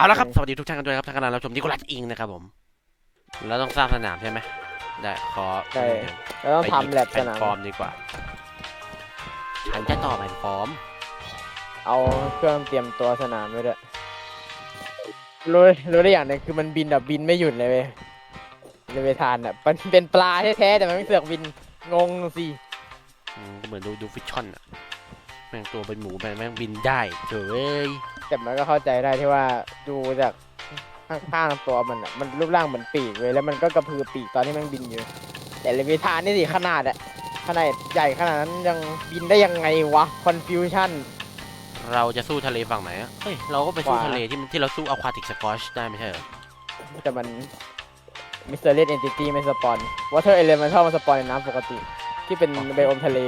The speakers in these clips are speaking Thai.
เอาละครับ สวัสดีทุกท่านกันด้วยครับทางการรับชมที่กุลัดอิงนะครับผม แล้วต้องสร้างสนามใช่ไหมได้ขอใช่แล้วต้องไปหยิทำแลบสแผ่นนามฟอร์มดีกว่าฉันจะต่อแผ่นฟอร์ม เอาเครื่องเตรียมตัวสนามไว้ด้วยรู้รู้ได้อย่างหนึงคือมันบินแบบบินไม่หยุดเลยเว้ยเลเวทานอะมันเป็นปลาแท้ๆแต่มันไม่เสือกบินงงสิอืมก็เหมือนดูดูฟิชชั่นอะแม่งตัวเป็นหมูแม่งแม่งบินได้เฉยเว้ย แต่มันก็เข้าใจได้ที่ว่าดูจากข้างๆตัวมันอะมันรูปร่างเหมือนปีกเว้ยแล้วมันก็กระพือปีกตอนที่มันบินอยู่ แต่เลเวทานนี่สิขนาดอะขนาดใหญ่ขนาดนั้นยังบินได้ยังไงวะคอนฟิวชั่นเราจะสู้ทะเลฝั่งไหนอะเฮ้ยเราก็ไปสู้ขวาทะเลที่มันที่เราสู้อควาติกสกอชได้ไม่ใช่เหรอแต่มันมิสเตอร์เลียนเอนติตี้ไม่สปอนวอเตอร์เอเลมันชอบมาสปอนในน้ำปกติ ที่เป็นไบโอมทะเล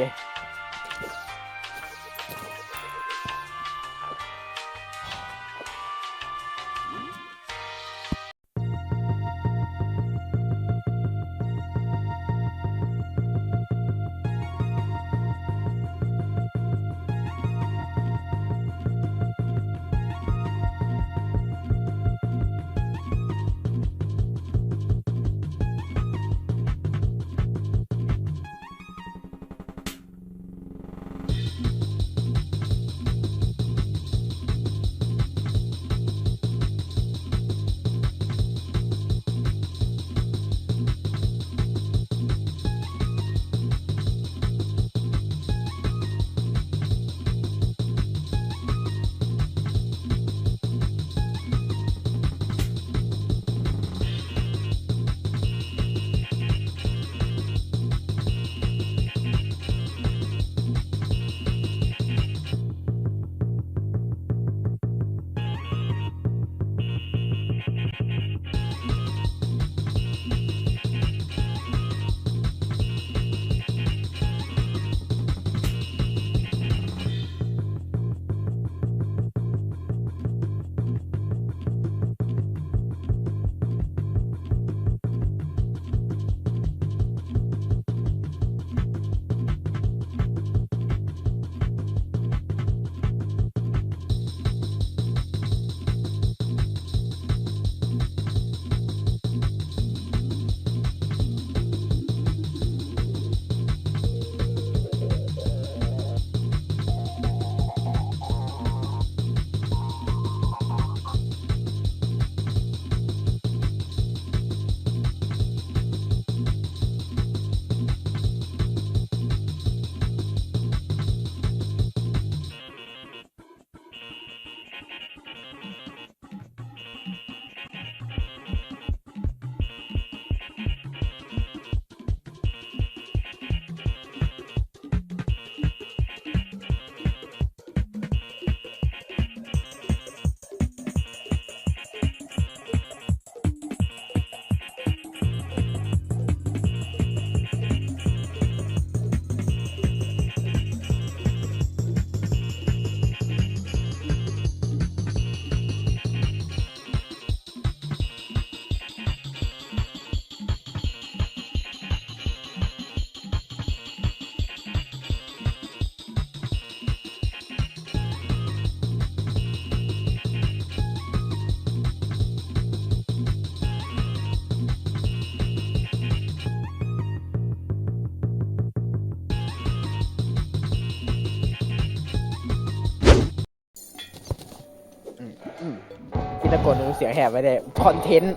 เสียงแหบไว้เลยคอนเทนต์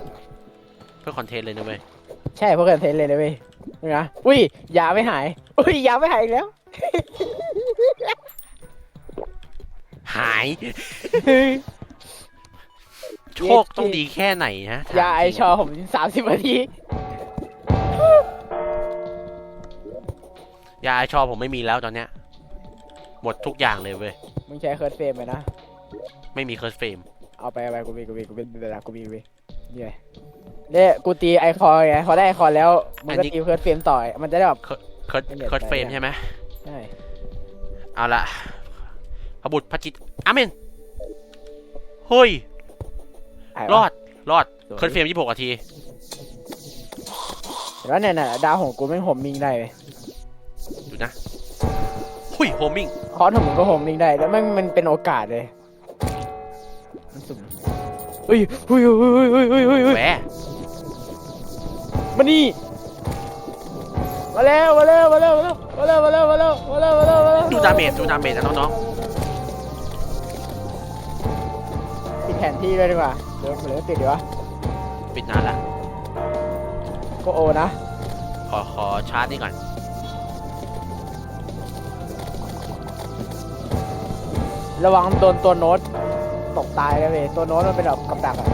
เพื่อคอนเทนต์เลยนะเว้ยใช่เพราะคอนเทนต์เลยนะเว้ยนะอุ้ยยาไม่หายอุ้ยยาไม่หายอีกแล้ว หาย โชคต้องดีแค่ไหนฮะถมยาไอจริงชอผมสามสิบนาทียาไอชอผมไม่มีแล้วตอนเนี้ย หมดทุกอย่างเลยเว้ย มึงใช้เคิร์ดเฟรมไหมนะ ไม่มีเคิร์สเฟรม เอาไปเอาไปกูมีกูมีกูมีเดี๋ยวนะกูมีกูมีนี่ไงเนี่ยกูตีไอคอนไงพอได้ไอคอนแล้วมึงก็ตีเคิร์ดเฟรมต่อมันจะได้แบบ เคิร์สไม่เหนื่อยเคิร์สเฟรมไปอะใช่ไหมใช่เอาละพระบุตรพระจิตอาเมนเฮ้ย ไวะ รอด รอด สวย เคิร์สเฟรมยี่หกนาที แล้วเนี่ยน่ะดาวของกูไม่งโฮมมิ่งได้เว้ยดูนะ หุยโฮมมิ่ง คอร์สของมึงก็โฮมมิ่งได้แล้วมันมันเป็นโอกาสเลย มันสุ่มเฮ้ยเฮ้ยเฮ้ยเฮ้ยเฮ้ยเฮ้ยเฮ้ยแหวมานี่มาแล้วมาแล้วมาแล้วมาแล้วมาแล้วมาแล้วมาแล้วมาแล้วมาแล้วดูดาเมจดูดาเมจนะน้องปิดแผนที่เลยดีกว่าเดี๋ยวเหลือติดดีวะๆปิดนานละก็โอนะขอขอชาร์จนี่ก่อนระวังโดนตัวโน้ต ตกตายเลยเว้ยตัวโน้ตมันเป็นแบบกับดักอะ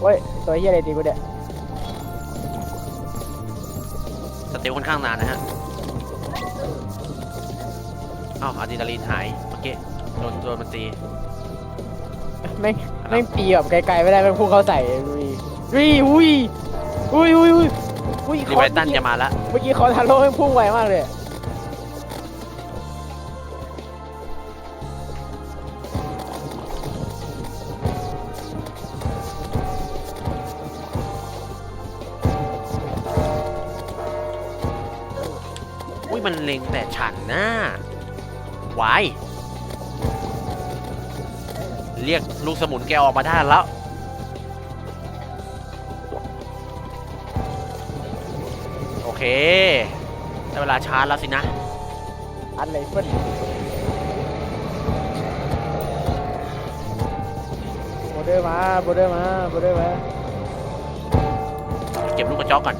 เฮ้ยตัวเฮียอะไรตีกูเนี่ยสเตลค่อนข้างนานนะฮะอ้าวอะดรีนาลีนหายเมื่อกี้โดนโดนมันตีไม่ไม่งปีแบบไกลๆไม่ได้ไม่งพุ่งเข้าใส่วีวีอุ้ยอุ้ยอุ้ยอุ้ยอุ้ยรีไวตันจะมาละเมื่อกี้คอทาโร่แม่งพุ่งไวมากเลยอุ้ย มันเล็งแต่ฉันนะวายเรียกลูกสมุนแกออกมาได้แล้ว โอเคได้เวลาชาร์จแล้วสินะ อันไหนเพิ่นโบเดอร์มาโบเดอร์มาโบเดอร์มา เก็บลูกกระจอกก่อน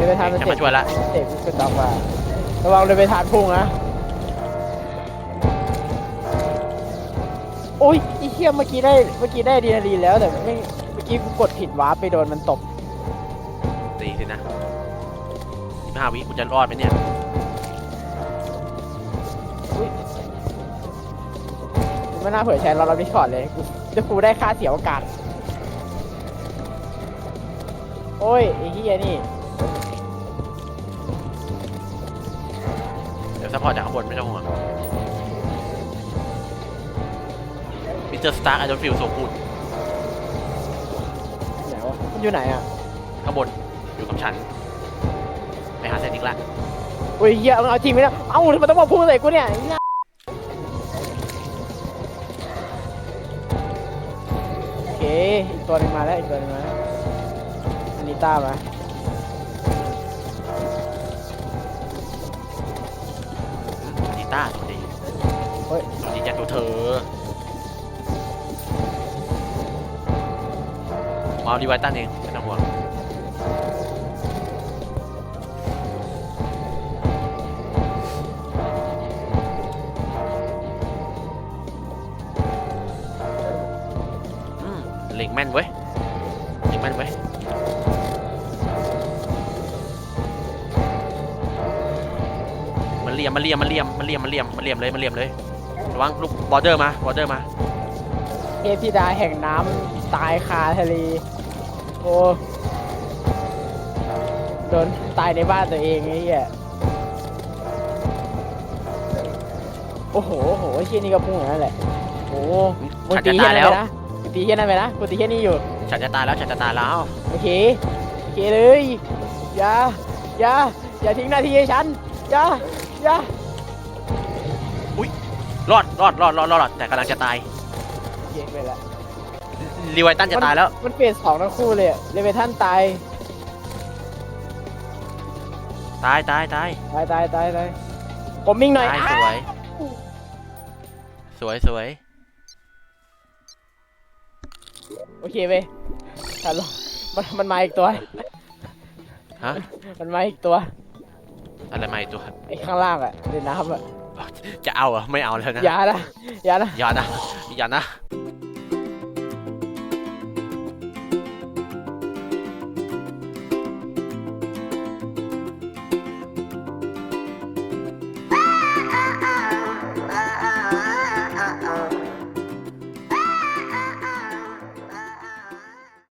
เลยไปทานมันจะเสร็มาจช่วยละเสร็จก็ต้องมาระวังเลยไปทานพุ่งนะโอ้ยไอีเทียเมื่อกี้ได้เมื่อกี้ได้ดีนารีแล้วแต่ไม่เมื่อกี้กูกดผิดวาร์ปไปโดนมันตบตีสินะสิบห้าวิกูจะรอดไหมเนี่ยไม่น่าเผยแชร์เราเราดิสคอร์ดเลยกูจะกูได้ค่าเสียโอกาสโอ้ยไอ้เฮียนี่ ซัพพอร์ตจากข้างบนไม่ต้องห่วงมิสเตอร์สตาร์ไอดอลฟิลโซกูดไหนวะมันอยู่ไหนอะข้างบนอยู่กับฉัน ไปหาเซนอีกละโอ้ยเฮียมึงเอาจริงไหมเนี่ยเอ้าทำไมต้องมาพูดใส่กูเนี่ยไอ้เหี้ยโอเคอีกตัวหนึงมาแล้วอีกตัวหนึงมาแล้วอันนี้ต้ามา สวัสดีเฮ้ย สวัสดีจ้าตัวเธอมาดีไว้ตันเองไม่ต้องห่วงอืมเหล็งแม่นเว้ย เหลี่ยมมันเหลี่ยมมันเหลี่ยมมันเหลี่ยมมันเหลี่ยมมันเหลี่ยมเลยมันเหลี่ยมเลยระวังลูกบอร์เดอร์มาบอร์เดอร์มาเทพธิดาแห่งน้ำตายคาทะเลโอ้โดนตายในบ้านตัวเองไอ้เหี้ยโอ้โหโอ้โหไอ้เชี่ยนี่ก็พุ่งอย่างนั้นแหละโอ้โหมึงฉันตีจะเฮี้ตายยนั่นแล้ว ไปนะมึงตีเฮี้ยนั่นไปนะกูตีเฮี้ยนี่อยู่ ฉันจะตายแล้วฉันจะตายแล้วโอเค โอเคเลย อย่า อย่า อย่าทิ้งหน้าที่ให้ฉัน อย่า อย่ารอดรอดรอดรอดรอดแต่กำลังจะตายเก่งไปละรีไวตันจะตายแล้ว มันเฟสสองทั้งคู่เลยอะเลเวทันตายตายตายตายตายตายตายตายผมมิ่งหน่อยตายอะสวย สวยสวยโอเคเว้ยฮัลโหลมันมันมาอีกตัวฮะมันมาอีกตัว อะไรใหม่ตัวไอ้ข้างล่างอะในน้ำอะจะเอาเหรอไม่เอาแล้วนะอย่านะอย่านะอย่านะอย่านะ